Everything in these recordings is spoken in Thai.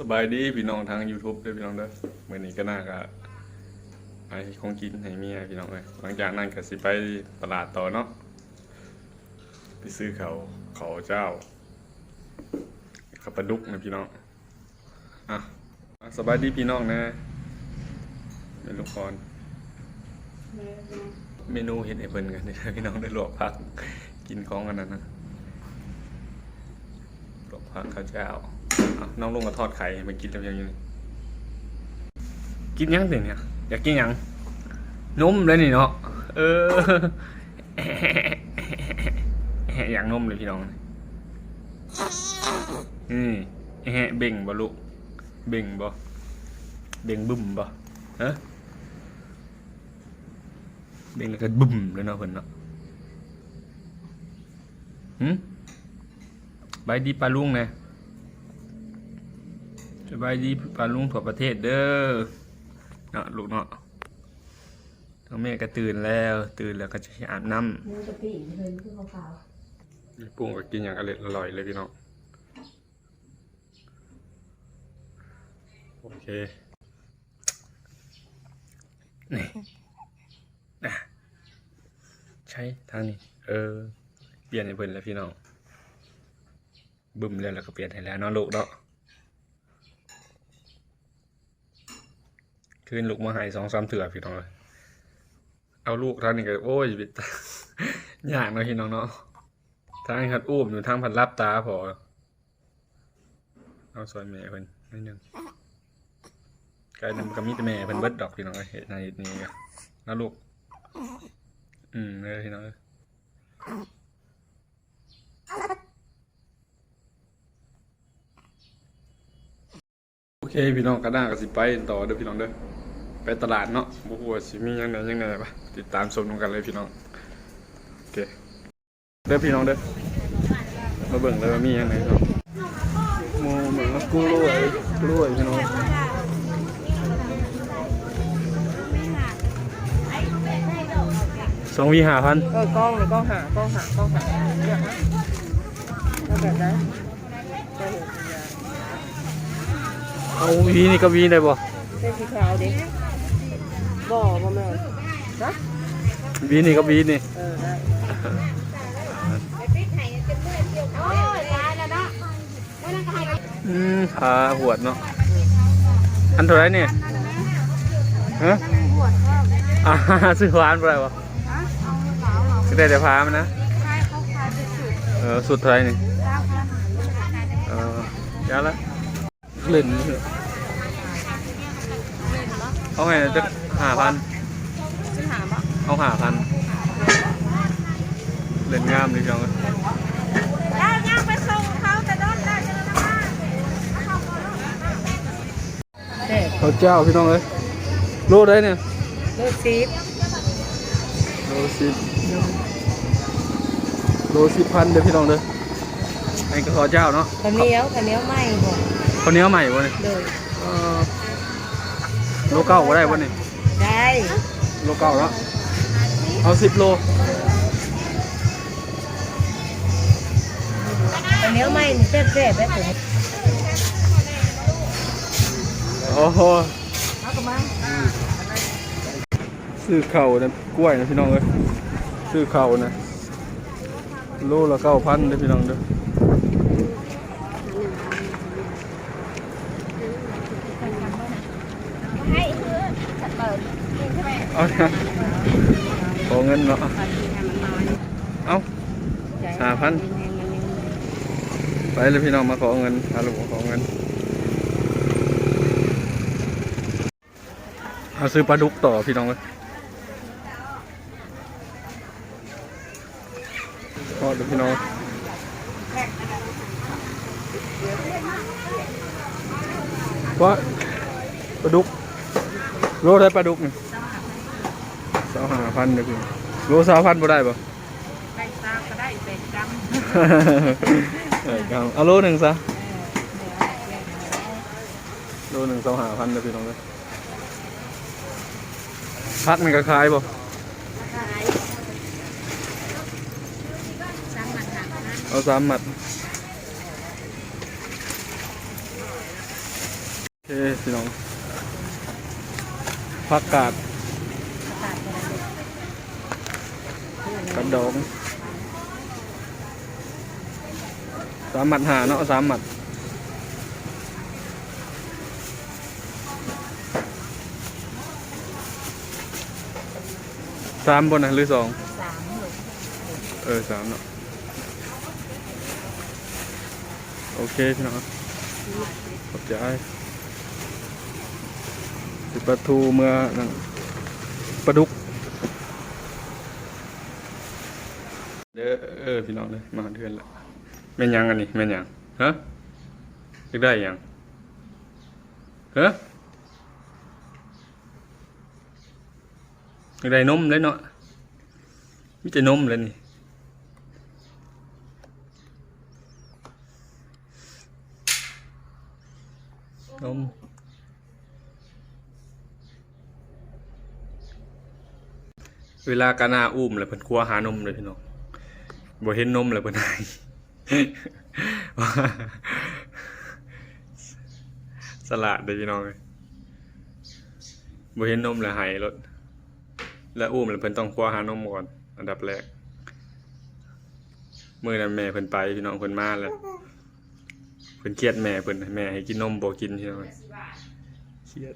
สบายดีพี่น้องทาง YouTube ด้วยพี่น้องเด้อมื่อนี้ก็น่าก็ไปของกินให้เมียพี่น้องเลยหลังจากนั้นก็สิไปตลาดต่อเนาะไปซื้อเขาวเขาวเจ้าขับปลาดุกนะพี่น้องอะสบายดีพี่น้องนะเมนูคอนเมนูเห็ดไอเบินกันนี่นะพี่น้องได้ลวกผักกินของกันนั้นนะลวกผักข้าวเจ้า น้องลุงก็ทอดไข่มากินแล้วยังยู่นี่กินยังสิเดี๋ยอยากกินยังนมเลยนี่เนาะเอออยากนมเลยพี่น้องนี่แฮะเบ่งบ่ลูเบ่งบ่เบ่งบึ้มบ่ฮะเบ่งแล้วก็บึ้มเลยเนาะเพิ่นเนาะหืมใบดีปลาลุงเนะ สบายดีปลาลุงทั่วประเทศเด้อเนาะลูกเนาะทั้งแม่ก็ตื่นแล้ว ตื่นแล้วก็จะอาบน้มือกะปิเพิ่นคือขาวำปุ้งก็กินอย่างอร่อยอร่อยเลยพี่น้องโอเคนี่นะใช้ทางนี้เออ เปลี่ยนให้เพิ่นแล้วพี่น้องบึ้มแล้วแล้วก็เปลี่ยนให้แล้วเนาะลูกเนาะ คืนลูกมาหายสองสามเถื่อพี่น้องเลยเอาลูกท่านนี่ก็โอ้ยยากเนาะพี่น้องเนาะทางหัดอุ้มอยู่ทางพันรับตาพอเอาซอยแม่เพิ่นนิดนึงกลายเป็นกมีแต่แม่เพิ่นเบิดดอกพี่น้องเอ้ยเฮ็ดในนี้นะลูก อืมเลยพี่น้องโอเคพี่น้องกระด้างกับสิไปต่อเด้อพี่น้องเด้อ ไปตลาดเนาะบ่ฮู้ว่าสิมียังไงยังไงปะติดตามชมกันเลยพี่น้องโอเคเด้อพี่น้องเด้อมาเบิ่งเลยว่ามียังไงเนาะโมเหมือนกับกล้วยกล้วยพี่น้องสองวีหาพันเออกล้องนี่กล้องหากล้องหากล้องหาเลือกนะแบบนั้นก็เห็นเอาวีนี่ก็วีได้บ่เป็นสีขาวดิ บ่อบ่แม่นนะวีนี่ก็วีนี่เออได้อืมขาหวดเนาะอันเท่าไรเนี่ยฮะอ่าซื้อหวานไปวะซื้อได้แต่พามันนะเออสุดเท่าไรนี่เออยาละเล่นเอาไงจะ ห้าพันสิหาบ่เอาห้าพันเล่นงามดีจังเลยแล้วยังไปส่งเขาแต่โดนได้จังเด็กเขาเจ้าพี่น้องเลยโลได้เนี่ยลูกซีฟโลสิบโลสิบพันเด้อพี่น้องเด้อไอ้ก็ขอเจ้าเนาะข้าวเหนียวข้าวเหนียวไหมบ่ข้าวเหนียวใหม่วะนี่เลยเออโลเก้าก็ได้วะนี่ได้ โลเก้าแล้วเอาสิบโลข้าวเหนียวไหมนี่แซ่บๆแบบผมโอ้โหเอากระมังซื้อเข่าวนะกล้วยนะพี่น้องเอ้ยซื้อเข่าวนะโลละเก้าพันเด้อพี่น้องเด้อ เอาขอเงินเนาะเอาห้าพันไปเลยพี่น้องมาขอเงินอาลูกมาขอเงินเอาซื้อปลาดุกต่อพี่น้องเลยพอเดี๋ยวพี่น้องว่าปลาดุกโลได้ปลาดุกนี่ สาวหาพันเดี๋ยวพี่โลสาวพันบ่ได้ปะไปซาก็ได้เป็ดจังเออครับเอาโลหนึ่งซะโลหนึ่งสองหาพันเดี๋ยวพี่น้องเลยพักมันก็คล้ายบ่ขายสั่งมันหนักนะเอาสามหมัดเอ้พี่น้องผักกาด ตาดกันเลย กระดองสามหมัดหาเนาะสามหมัดสามบนนะหรือสองสามเออสามเนาะโอเคพี่น้องขอบใจสิปลาทูเมื่อปลาดุก เด้ อพี่น้องเลยมาเดือนละแม่นยังอันนี้แม่นยังฮะยากได้ยังฮะยากได้นมเลยเนาะมีแต่นมเลยนี่นมเวลากานาอุ้มเลยเพิ่นครัวหานมเลยพี่น้อง บ่เห็นนมเลยเพิ่นให้สลัดเด้อพี่น้องเอ้ยบ่เห็นนมแล้วให้รถแล้วอุ้มแล้วเพิ่นต้องคว้าหานมก่อนอันดับแรกมื้อนั้นแม่เพิ่นไปพี่น้องเพิ่นมาแล้วเพิ่นเครียดแม่เพิ่นแม่ให้กินนมบ่กินพี่น้องเครียด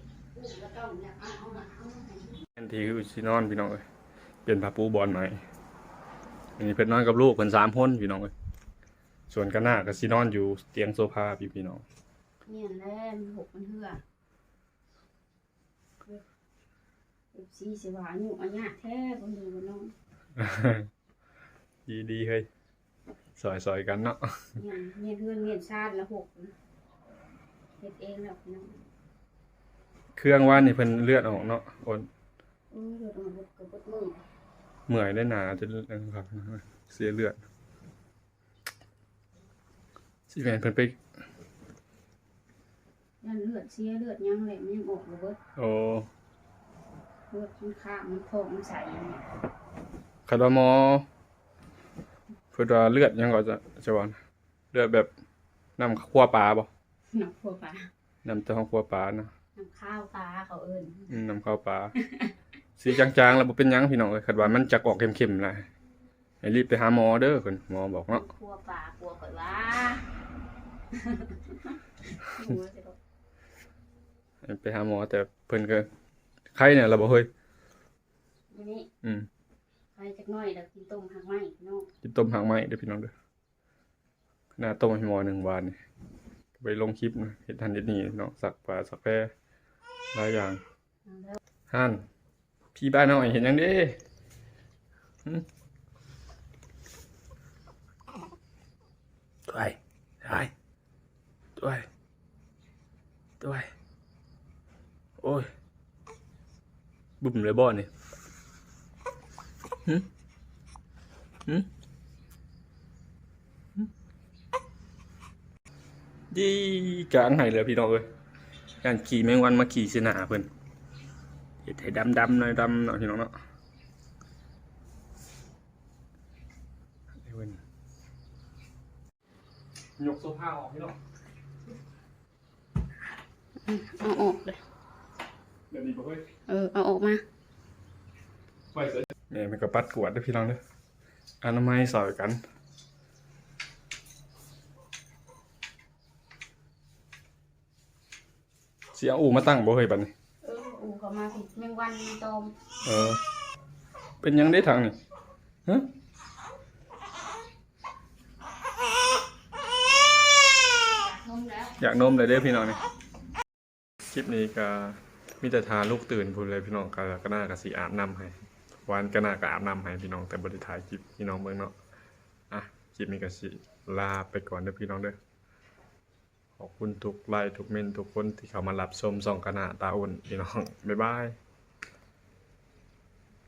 ทันทีคือสินอนพี่น้องเอ้ยเปลี่ยนผ้าปูบอลใหม่ อันนี้เพิ่นนอนกับลูกเพิ่นสามคนพี่น้องเอ้ยส่วนกันหน้าก็สินอนอยู่เตียงโซฟาพี่พี่น้องเนี่ยแหละมันหกมันเหือเอฟซีสิว่าอยู่อันยะแท้บ่ดูบ่น้องดีดีๆเฮ้ยซอยซอยๆกันเนาะเนี่ยเนี่ยเฮือนเนี่ยชาติละหกเฮ็ดเองแล้วพี่น้องเครื่องว่านนี่เพิ่นเลือดออกเนาะโอนโอ้ยเลือดออกหมดกับปดมือ เมื่อยได้หนาจะครับเสียเลือดสิแม่นเพิ่นไปยันเลือดเสียเลือดยังแหลมยังออกบ่เบิดโอ้เลือดมันข้างมันทองมันใสอย่างเงี้ยคันว่าหมอเพิ่นว่าเลือดยังก็จะจะว่านะเลือดแบบน้ำคั่วปลาบ่น้ำพัวปลาน้ำเต้าหู้คั่วปลานะน้ำข้าวปลาเขาเอิ้นอืมน้ำข้าวปลา สีจางๆ แล้วบ่เป็นหยังพี่น้องเอ้ยคันว่ามันจักออกเข้มๆนะให้รีบไปหาหมอเด้อเพิ่นหมอบอกเนาะพัวปลาพัวข่อยว่าหัวสิลูกให้ไปหาหมอแต่เพิ่นก็ไข้เนี่ยเราบ่เฮ้ยมื้อนี้อืมใครจักหน่อยแล้วกินต้มหักไม้พี่น้องกินต้มหางไม้เด้อพี่น้องเด้อหน้าต้มให้หมอหนึ่งวานนี่ไปลงคลิปนะเฮ็ดทันเฮ็ดนี่เนาะสักปลาสักแพรหลายอย่างเอาแล้วห่าน พี่บ้านน้อยเห็นยังเด้หึตัวไอ้ตัวไอ้ตัวไอ้ตัวไอ้โอ้ย บุ่มเลยบ่อนี่หึหึหึดีกลางให้เลยพี่น้องเอ้ยการขี่แมงวันมาขี่เสหนาเพิ่น เห็ดให้ดำดำๆหน่อยดำหน่อยพี่น้องเนาะเอาเว้ยยกโซฟาออกพี่น้องเอาออกเลยเดี๋ยวนี้บ่เฮ้ยเออเอาออกมาไปเสร็จแม่มันก็ปัดกวาดเด้วยพี่น้องเด้ออนามัยสอยกันเสียอูมาตั้งบ่เฮ้ยบัดนี้ เอออูเขามาผิดแมงวันแมงตอมเออ เป็นยังได้ทางนี่ฮะนมแล้วอยากนมเลยเด้อพี่น้องนี่คลิปนี้ก็มีแต่ทาลูกตื่นพูดเลยพี่น้องก็ก็น่าก็สิอาบน้ำให้วานก็น่าก็อาบน้ำให้พี่น้องแต่บริถ่ายคลิปพี่น้องเบิ่งเนาะอะคลิปนี้ก็สิลาไปก่อนเด้อพี่น้องเด้อ ขอบคุณทุกไลค์ทุกเมนทุกคนที่เข้ามารับชมส่องคณะนาตาอุ่นพี่น้อง บ๊ายบาย